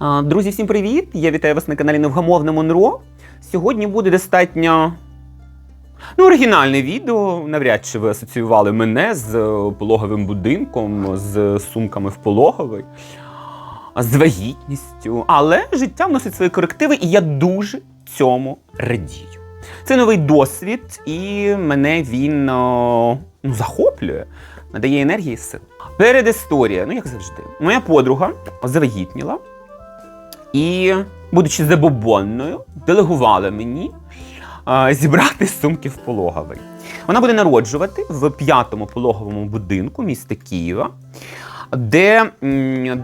Друзі, всім привіт! Я вітаю вас на каналі Невгамовне Монро. Сьогодні буде достатньо ну, оригінальне відео. Навряд чи ви асоціювали мене з е, пологовим будинком, з сумками в пологовий, з вагітністю. Але життя вносить свої корективи, і я дуже цьому радію. Це новий досвід, і мене він ну, захоплює, надає енергії і сил. Передісторія, ну як завжди. Моя подруга завагітніла і, будучи забобонною, делегувала мені зібрати сумки в пологовий. Вона буде народжувати в п'ятому пологовому будинку міста Києва, де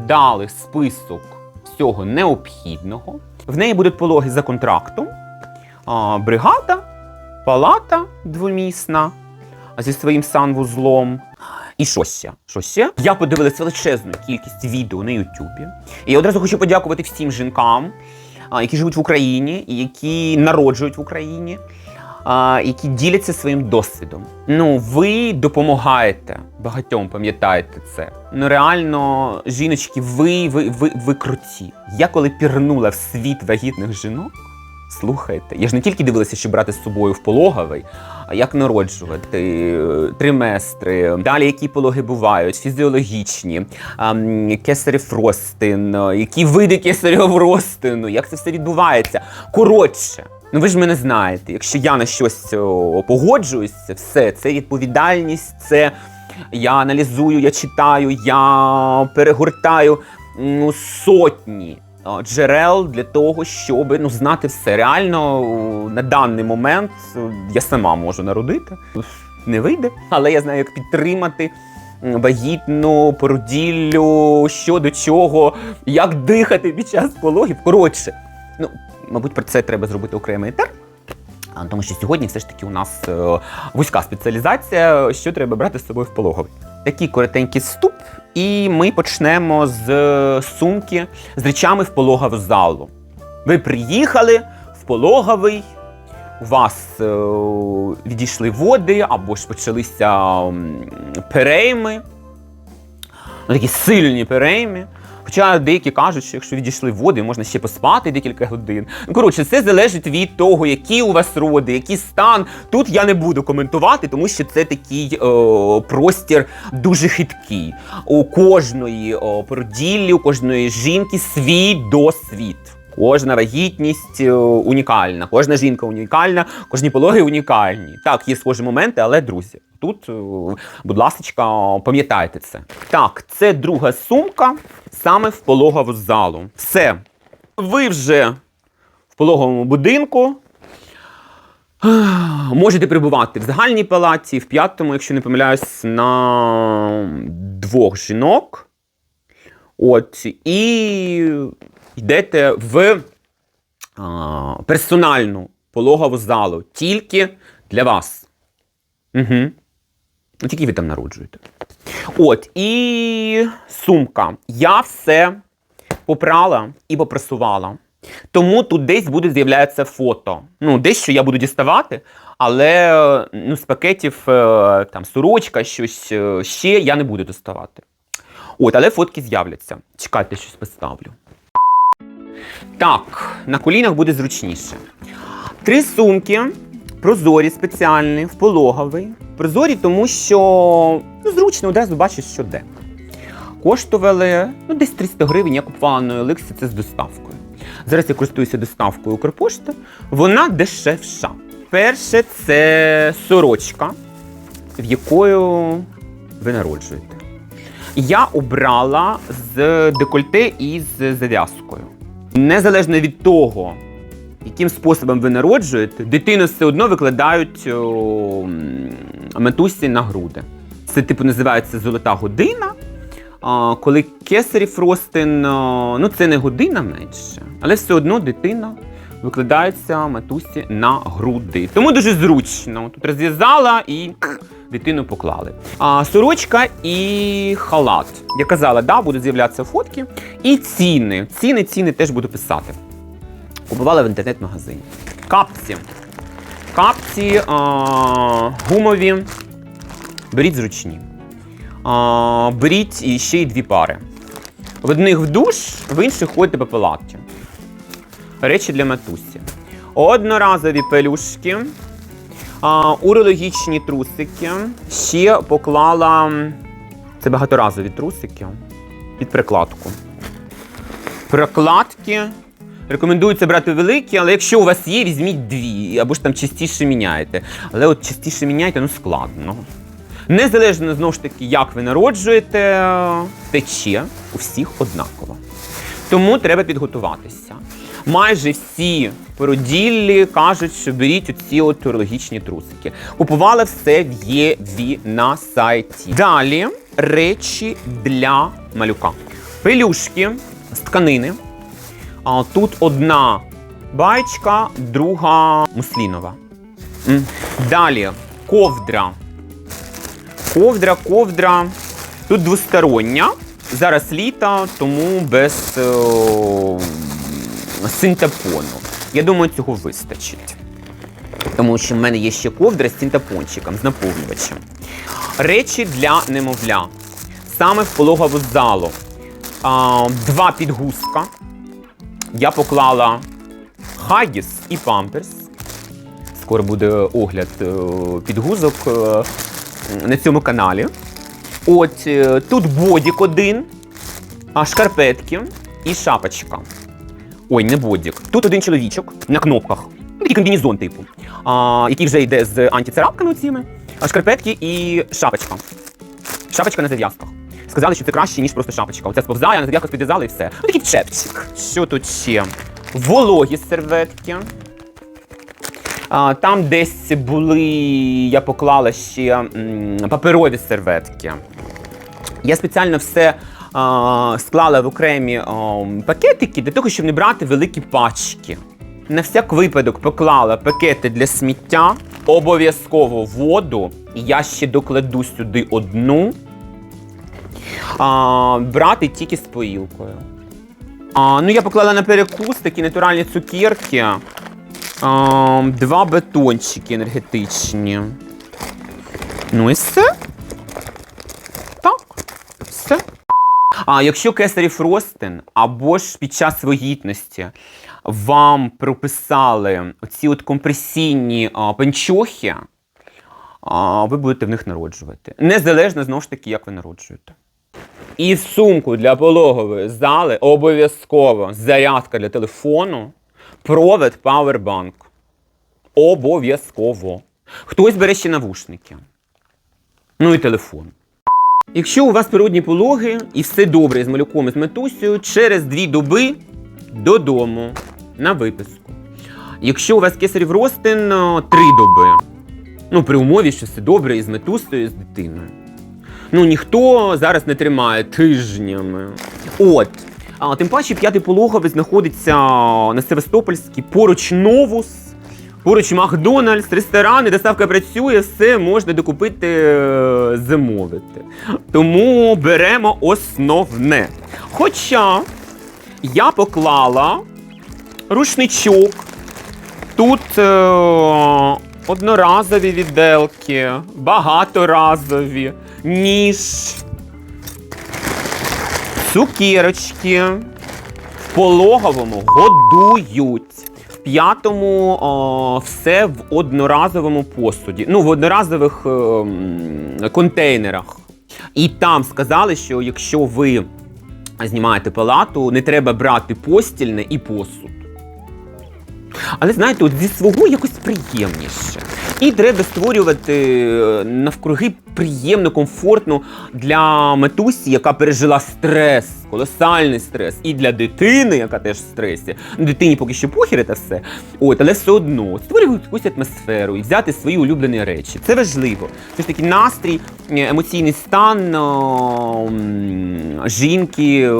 дали список всього необхідного. В неї будуть пологи за контрактом, бригада, палата двомісна зі своїм санвузлом. І що ще? Що ще? Я подивилася величезну кількість відео на Ютубі. І я одразу хочу подякувати всім жінкам, які живуть в Україні, які народжують в Україні, які діляться своїм досвідом. Ну, ви допомагаєте багатьом, пам'ятаєте це. Ну реально, жіночки, ви, ви, ви, ви круті. Я коли пірнула в світ вагітних жінок. Слухайте, я ж не тільки дивилася, що брати з собою в пологовий, а як народжувати, е, триместри, далі які пологи бувають, фізіологічні, кесарів ростин, е, які види кесарів ростину, як це все відбувається. Коротше, ну ви ж мене знаєте, якщо я на щось о, погоджуюсь, все, це відповідальність, це я аналізую, я читаю, я перегортаю ну, сотні джерел для того, щоб ну, знати все. Реально на даний момент я сама можу народити. Не вийде, але я знаю, як підтримати вагітну породіллю, що до чого, як дихати під час пологів. Коротше, ну, мабуть, про це треба зробити окремий етер. Тому що сьогодні все ж таки у нас е, вузька спеціалізація, що треба брати з собою в пологовий. Такий коротенький вступ, і ми почнемо з е, сумки з речами в пологову залу. Ви приїхали в пологовий, у вас е, відійшли води або ж почалися перейми, ну, такі сильні перейми. Хоча деякі кажуть, що якщо відійшли води, можна ще поспати декілька годин. Ну, коротше, це залежить від того, які у вас роди, який стан. Тут я не буду коментувати, тому що це такий о, простір дуже хиткий. У кожної о, породіллі, у кожної жінки свій досвід. Кожна вагітність е, унікальна, кожна жінка унікальна, кожні пологи унікальні. Так, є схожі моменти, але друзі, тут, е, будь ласка, пам'ятайте це. Так, це друга сумка саме в пологову залу. Все. Ви вже в пологовому будинку. Можете перебувати в загальній палаті, в п'ятому, якщо не помиляюсь, на двох жінок. От, і йдете в а, персональну пологову залу тільки для вас. Угу. Ну, Тільки ви там народжуєте. От, і сумка. Я все попрала і попресувала. Тому тут десь буде з'являтися фото. Ну, дещо я буду діставати, але ну, з пакетів е, там сорочка, щось е, ще я не буду доставати. От, але фотки з'являться. Чекайте, щось поставлю. Так, на колінах буде зручніше. Три сумки, прозорі спеціальні, в пологовий. Прозорі, тому що ну, зручно одразу бачиш, що де. Коштували ну, десь 300 гривень, я купувала на Олексі, це з доставкою. Зараз я користуюся доставкою Укрпошти. Вона дешевша. Перше це сорочка, в якою ви народжуєте. Я обрала з декольте і з зав'язкою. Незалежно від того, яким способом ви народжуєте, дитину все одно викладають о, матусі на груди. Це, типу, називається золота година. А, коли кесарів ростин, ну це не година менше, але все одно дитина викладається матусі на груди. Тому дуже зручно. Тут розв'язала і дитину поклали. А, сорочка і халат. Я казала, да, будуть з'являтися фотки. І ціни. Ціни, ціни теж буду писати. Купувала в інтернет-магазині. Капці. Капці а, гумові. Беріть зручні. А, беріть ще й дві пари. В одних в душ, в інших ходите по палаті. Речі для матусі. Одноразові пелюшки, а, урологічні трусики. Ще поклала це багаторазові трусики під прикладку. Прокладки. Рекомендується брати великі, але якщо у вас є, візьміть дві, або ж там частіше міняєте. Але от частіше міняйте, ну складно. Незалежно знову ж таки, як ви народжуєте, тече у всіх однаково. Тому треба підготуватися. Майже всі породіллі кажуть, що беріть оці от урологічні трусики. Купували все в ЄВІ на сайті. Далі речі для малюка. Пелюшки з тканини. А тут одна байчка, друга муслінова. Далі ковдра. Ковдра, ковдра. Тут двостороння. Зараз літо, тому без е, синтепону. Я думаю, цього вистачить. Тому що в мене є ще ковдра з синтепончиком, з наповнювачем. Речі для немовля. Саме в пологову залу. А, два підгузка. Я поклала хагіс і памперс. Скоро буде огляд е, підгузок е, на цьому каналі. От е, тут бодік один, а шкарпетки і шапочка. Ой, не бодік. Тут один чоловічок на кнопках. Такий комбінезон, типу, а, який вже йде з антицарапками цими, а шкарпетки і шапочка. Шапочка на зав'язках. Сказали, що це краще, ніж просто шапочка. Оце сповзає, на зав'язках підв'язали і все. Ну, такий чепчик. Що тут ще? Вологі серветки. А, там десь були, я поклала ще м, паперові серветки. Я спеціально все склала в окремі а, пакетики для того, щоб не брати великі пачки. На всяк випадок поклала пакети для сміття, обов'язково воду. І я ще докладу сюди одну. А, брати тільки з поїлкою. А, ну, я поклала на перекус такі натуральні цукерки. А, два бетончики енергетичні. Ну і все. Так, все. А якщо кесарів ростин або ж під час вагітності вам прописали оці от компресійні а, панчохи, а, ви будете в них народжувати. Незалежно знову ж таки, як ви народжуєте. І в сумку для пологової зали обов'язково зарядка для телефону, провід Powerbank. Обов'язково. Хтось бере ще навушники. Ну і телефон. Якщо у вас природні пологи і все добре з малюком і з метусею, через дві доби додому на виписку. Якщо у вас кесарів ростин, три доби. Ну, при умові, що все добре і з метусею, і з дитиною. Ну, ніхто зараз не тримає тижнями. От. А, тим паче п'ятий пологовий знаходиться на Севастопольській, поруч Новус, поруч Макдональдс, ресторани, доставка працює, все можна докупити, е, замовити. Тому беремо основне. Хоча я поклала рушничок. Тут е, одноразові відделки, багаторазові, ніж, цукерочки. В пологовому годують. В п'ятому о, все в одноразовому посуді. Ну, в одноразових е, м, контейнерах. І там сказали, що якщо ви знімаєте палату, не треба брати постільне і посуд. Але знаєте, от зі свого якось приємніше. І треба створювати е, навкруги приємно, комфортно для матусі, яка пережила стрес, колосальний стрес, і для дитини, яка теж в стресі. Дитині поки що похір та все. От, але все одно створювати якусь атмосферу і взяти свої улюблені речі. Це важливо. Це ж такий настрій, е, емоційний стан жінки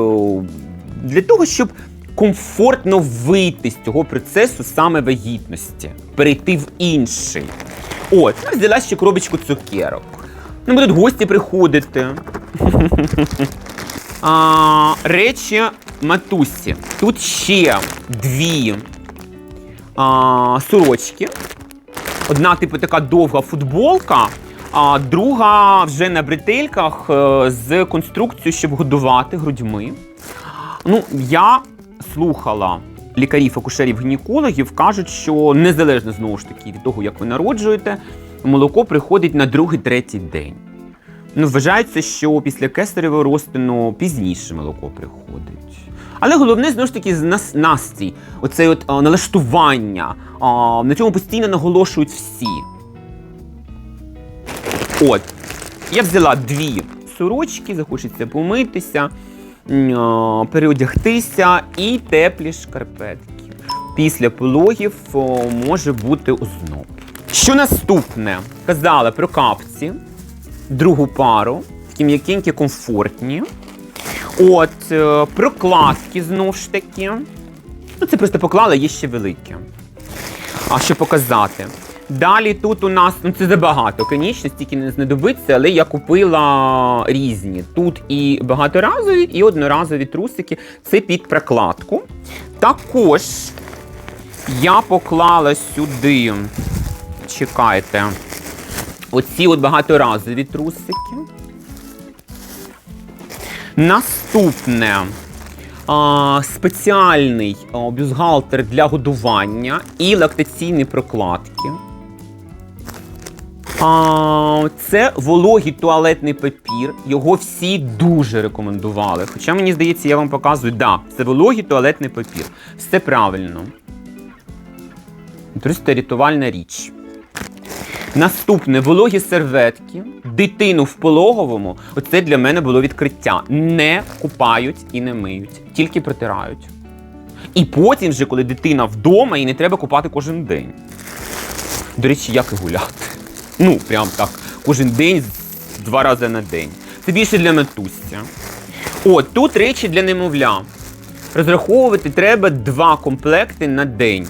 для того, щоб комфортно вийти з цього процесу саме вагітності, перейти в інший. От, я взяла ще коробочку цукерок. Ну, будуть гості приходити. а, речі матусі. Тут ще дві а, сорочки. Одна, типу, така довга футболка, а друга вже на бретельках е, з конструкцією, щоб годувати грудьми. Ну, я слухала лікарів, акушерів, гінекологів, кажуть, що незалежно знову ж таки від того, як ви народжуєте, молоко приходить на другий-третій день. Ну, вважається, що після кесаревого розтину пізніше молоко приходить. Але головне, знову ж таки, настрій, оце от а, налаштування. А, на цьому постійно наголошують всі. От, я взяла дві сорочки, захочеться помитися, переодягтися і теплі шкарпетки. Після пологів може бути озноб. Що наступне? Казала про капці, другу пару, такі м'якенькі, комфортні. От, е, прокладки знову ж таки. Ну, це просто поклала, є ще великі. А що показати? Далі тут у нас, ну це забагато, звісно, стільки не знадобиться, але я купила різні. Тут і багаторазові, і одноразові трусики. Це під прокладку. Також я поклала сюди, чекайте, оці от багаторазові трусики. Наступне а, спеціальний а, бюстгальтер для годування і лактаційні прокладки. А, це вологий туалетний папір. Його всі дуже рекомендували. Хоча мені здається, я вам показую, да, це вологий туалетний папір. Все правильно. Просто рятувальна річ. Наступне вологі серветки, дитину в пологовому. Оце для мене було відкриття. Не купають і не миють, тільки протирають. І потім, вже, коли дитина вдома, і не треба купати кожен день. До речі, як і гуляти. Ну, прям так, кожен день, два рази на день. Це більше для матусі. От, тут речі для немовля. Розраховувати треба два комплекти на день.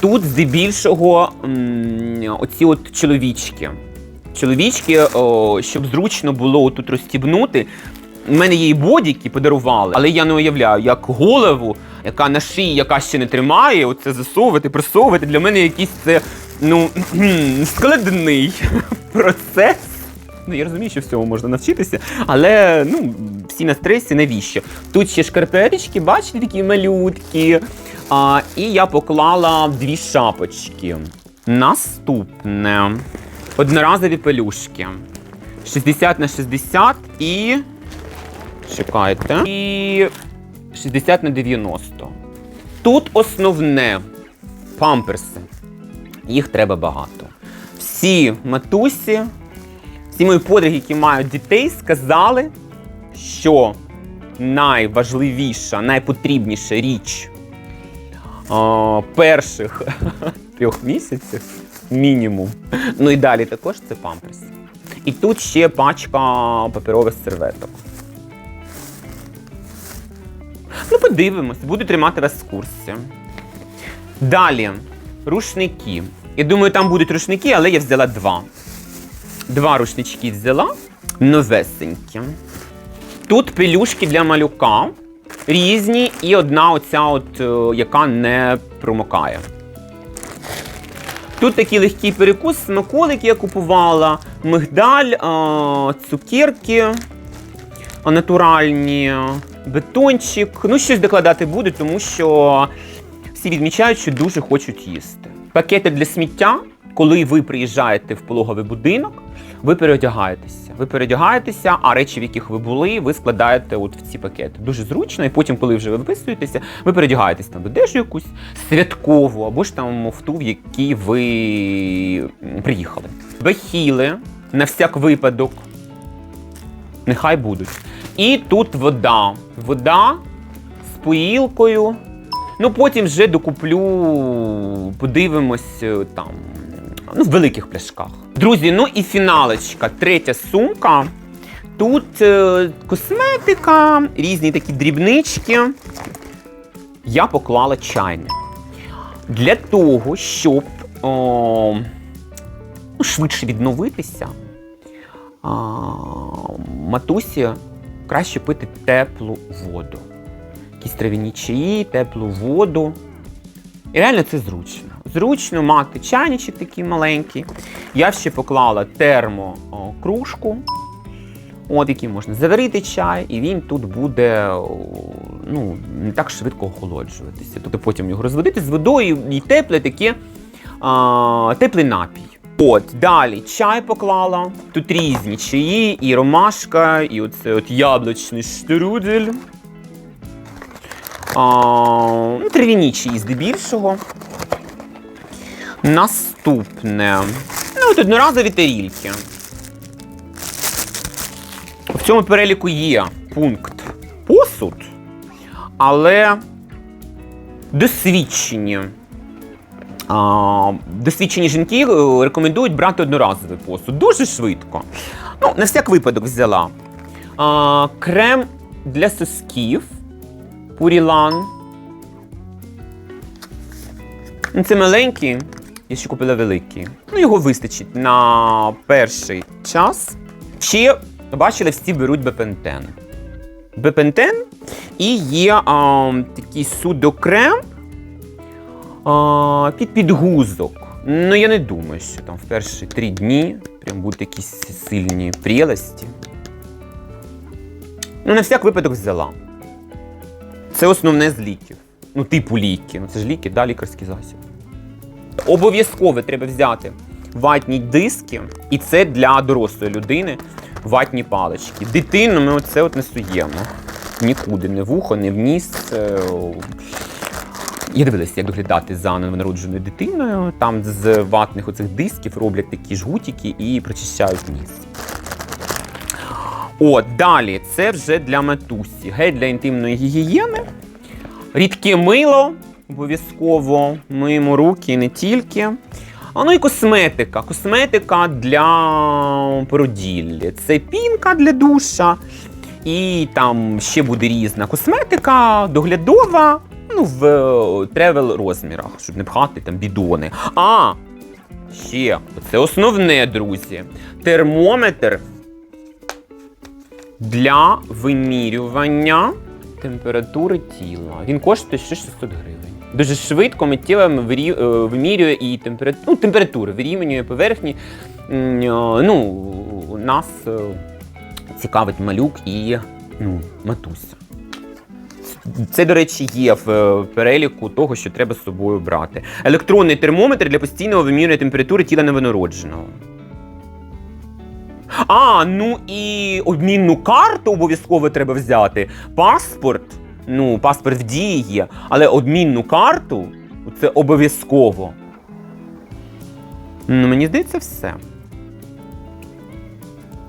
Тут здебільшого м, оці от чоловічки. Чоловічки, о, щоб зручно було тут розстібнути. У мене і бодіки подарували, але я не уявляю, як голову, яка на шиї, яка ще не тримає, оце засовувати, просовувати. Для мене якийсь це ну, складний процес. Ну, я розумію, що всього можна навчитися, але ну, всі на стресі, навіщо? Тут ще шкарпеточки, бачите, такі малютки. А, і я поклала дві шапочки. Наступне. Одноразові пелюшки. 60 на 60 і. Чекайте. І 60 на 90. Тут основне памперси. Їх треба багато. Всі матусі, всі мої подруги, які мають дітей, сказали, що найважливіша, найпотрібніша річ а, перших трьох місяців мінімум. Ну і далі також це памперс. І тут ще пачка паперових серветок. Ну, подивимось, буду тримати вас в курсі. Далі, рушники. Я думаю, там будуть рушники, але я взяла два. Два рушнички взяла, новесенькі. Тут пелюшки для малюка різні, і одна оця, от, е, яка не промокає. Тут такий легкий перекус, смаколик я купувала, мигдаль, е, цукерки е, натуральні, бетончик. Ну, щось докладати буду, тому що всі відмічають, що дуже хочуть їсти. Пакети для сміття, коли ви приїжджаєте в пологовий будинок, ви переодягаєтеся. Ви переодягаєтеся, а речі, в яких ви були, ви складаєте от в ці пакети. Дуже зручно, і потім, коли вже ви виписуєтеся, ви переодягаєтесь там в одежу якусь святкову, або ж там в ту, в якій ви приїхали. Бахіли на всяк випадок. Нехай будуть. І тут вода. Вода з поїлкою. Ну, потім вже докуплю, подивимось е, там, ну, в великих пляшках. Друзі, ну і фіналочка, третя сумка. Тут е, косметика, різні такі дрібнички. Я поклала чайник. Для того, щоб о, ну, швидше відновитися, а, матусі краще пити теплу воду. Якісь трав'яні чаї, теплу воду. І реально це зручно. Зручно мати чайничок такий маленький. Я ще поклала термокружку, от який можна заварити чай, і він тут буде ну, не так швидко охолоджуватися. Тобто потім його розводити з водою і тепле таке а, теплий напій. От, далі чай поклала. Тут різні чаї, і ромашка, і оце от яблучний штрудель. Ну, трав'яні чаї здебільшого. Наступне. Ну, от одноразові тарільки. В цьому переліку є пункт посуд, але досвідчені. Досвідчені жінки е, рекомендують брати одноразовий посуд дуже швидко. Ну, на всяк випадок взяла. А, крем для сосків Пурілан. Ну, Це маленький, я ще купила великий. Ну, його вистачить на перший час. Ще бачили, всі беруть бепентен. Бепентен і є а, такий судокрем а, під підгузок. Ну, я не думаю, що там в перші три дні прям будуть якісь сильні прелості. Ну, на всяк випадок взяла. Це основне з ліків. Ну, типу ліки. Ну, це ж ліки, да, лікарський засіб. Обов'язково треба взяти ватні диски, і це для дорослої людини ватні палички. Дитину ми оце от не суємо. Нікуди, не в ухо, не в ніс. Е, Я дивилася, як доглядати за новонародженою дитиною. Там з ватних оцих дисків роблять такі жгутики і прочищають ніс. От, далі, це вже для матусі. Гель для інтимної гігієни. Рідке мило, обов'язково миємо руки і не тільки. А ну і косметика. Косметика для породіллі. Це пінка для душа. І там ще буде різна косметика, доглядова, ну, в е, тревел розмірах, щоб не пхати там бідони. А, ще, це основне, друзі. Термометр для вимірювання температури тіла. Він коштує ще 600 гривень. Дуже швидко миттєво е, вимірює і температуру, ну, температуру вирівнює поверхні. Е, Ну, нас е, цікавить малюк і ну, матуся. Це, до речі, є в переліку того, що треба з собою брати. Електронний термометр для постійного вимірювання температури тіла новонародженого. А, ну і обмінну карту обов'язково треба взяти. Паспорт. Ну, паспорт в дії є, але обмінну карту це обов'язково. Ну, мені здається, все.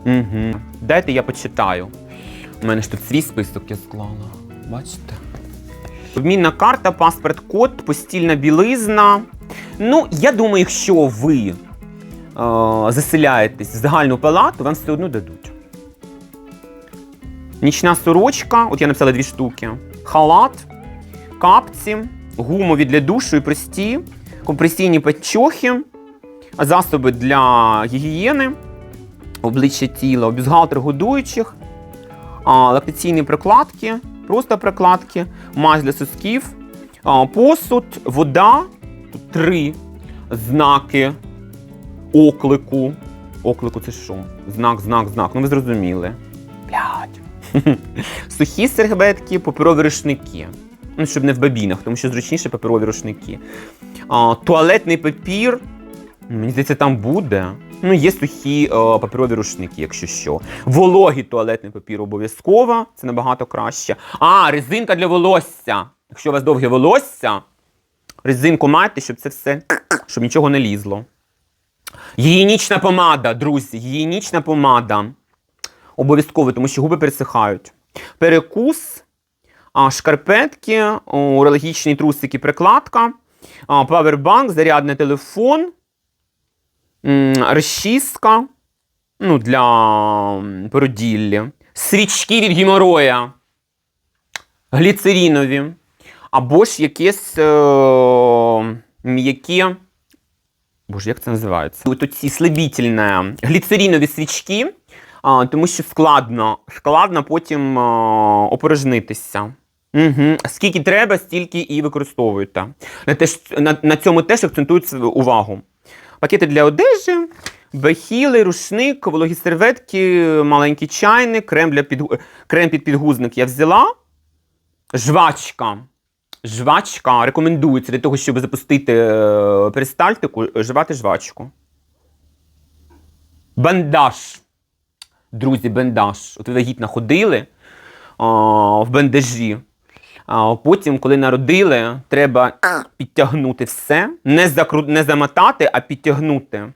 Угу. Дайте я почитаю. У мене ж тут свій список я склала. Бачите? Обмінна карта, паспорт, код, постільна білизна. Ну, я думаю, якщо ви заселяєтесь в загальну палату, вам все одно дадуть. Нічна сорочка, от я написала дві штуки. Халат, капці, гумові для душу і прості, компресійні патчохи, засоби для гігієни, обличчя тіла, бюстгальтер годуючих, лактаційні прокладки, просто прокладки, мазь для сосків, посуд, вода, тут три знаки оклику. Оклику це що? Знак, знак, знак. Ну ви зрозуміли. Блядь. Сухі серветки, паперові рушники. Ну, щоб не в бабінах, тому що зручніше паперові рушники. А, туалетний папір. Мені здається, там буде. Ну, є сухі е, паперові рушники, якщо що. Вологий туалетний папір обов'язково, це набагато краще. А, резинка для волосся. Якщо у вас довге волосся, резинку майте, щоб це все, щоб нічого не лізло. Гігієнічна помада, друзі, гігієнічна помада. Обов'язково, тому що губи пересихають. Перекус, шкарпетки, урологічні трусики, прикладка, павербанк, зарядний телефон, розчистка ну, для породіллі, свічки від геморроя, гліцерінові, або ж якесь е. Боже, як це називається? Ось ці слабітельні гліцерінові свічки, а, тому що складно, складно потім а, опорожнитися. Угу. Скільки треба, стільки і використовуєте. На, те, ж- на, на цьому теж акцентують увагу. Пакети для одежі, бахіли, рушник, вологі серветки, маленький чайник, крем, для підгу... крем під підгузник я взяла. Жвачка. Жвачка рекомендується для того, щоб запустити е, перистальтику, жувати жвачку. Бандаж. Друзі, бандаж. От ви вагітно ходили а, в бандажі. А потім, коли народили, треба підтягнути все. Не, закру... не замотати, а підтягнути.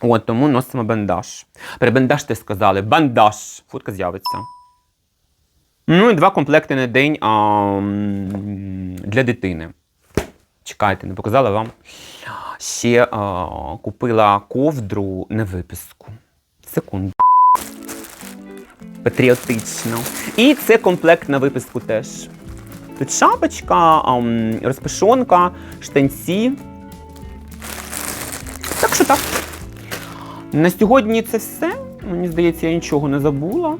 От, тому носимо бандаж. При бандаж ти сказали. Бандаж. Фотка з'явиться. Ну і два комплекти на день а, для дитини. Чекайте, не показала вам. Ще а, купила ковдру на виписку. Секунду. Патріотично. І це комплект на виписку теж. Тут шапочка, а, м, розпашонка, штанці. Так що так. На сьогодні це все. Мені здається, я нічого не забула.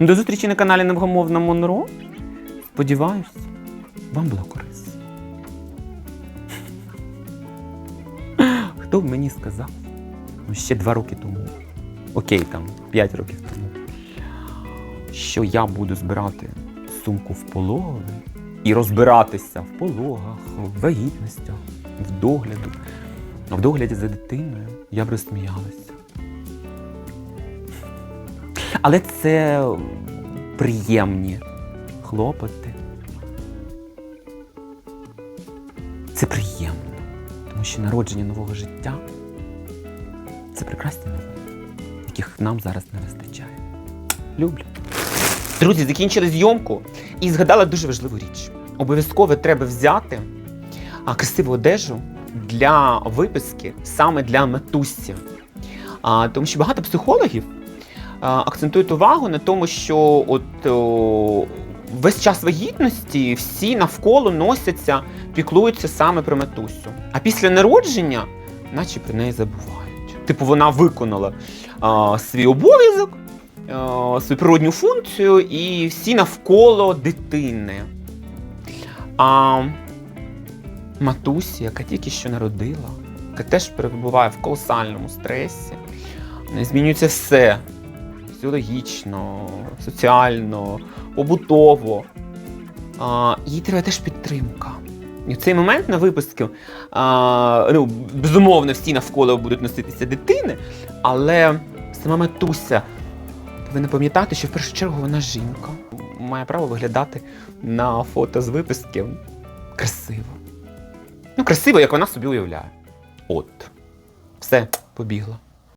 До зустрічі на каналі Невгомовна Монро. Сподіваюсь, вам було корисно. Хто б мені сказав? Ну, ще два роки тому. Окей, там, п'ять років тому. Що я буду збирати сумку в пологовий і розбиратися в пологах, в вагітностях, в догляду. В догляді за дитиною я б розсміялася. Але це приємні хлопоти. Це приємно, тому що народження нового життя це прекрасні новини, яких нам зараз не вистачає. Люблю. Друзі, закінчили зйомку і згадала дуже важливу річ. Обов'язково треба взяти красиву одежу для виписки саме для матусі. Тому що багато психологів акцентують увагу на тому, що от о, весь час вагітності всі навколо носяться, піклуються саме про матусю. А після народження, наче про неї забувають. Типу, вона виконала а, свій обов'язок, свою природню функцію, і всі навколо дитини. А матусі, яка тільки що народила, яка теж перебуває в колосальному стресі, змінюється все фізіологічно, соціально, побутово. А, їй треба теж підтримка. І в цей момент на випуску, а, ну, безумовно, всі навколо будуть носитися дитини, але сама матуся повинна пам'ятати, що в першу чергу вона жінка. Має право виглядати на фото з виписки красиво. Ну, красиво, як вона собі уявляє. От. Все, побігла.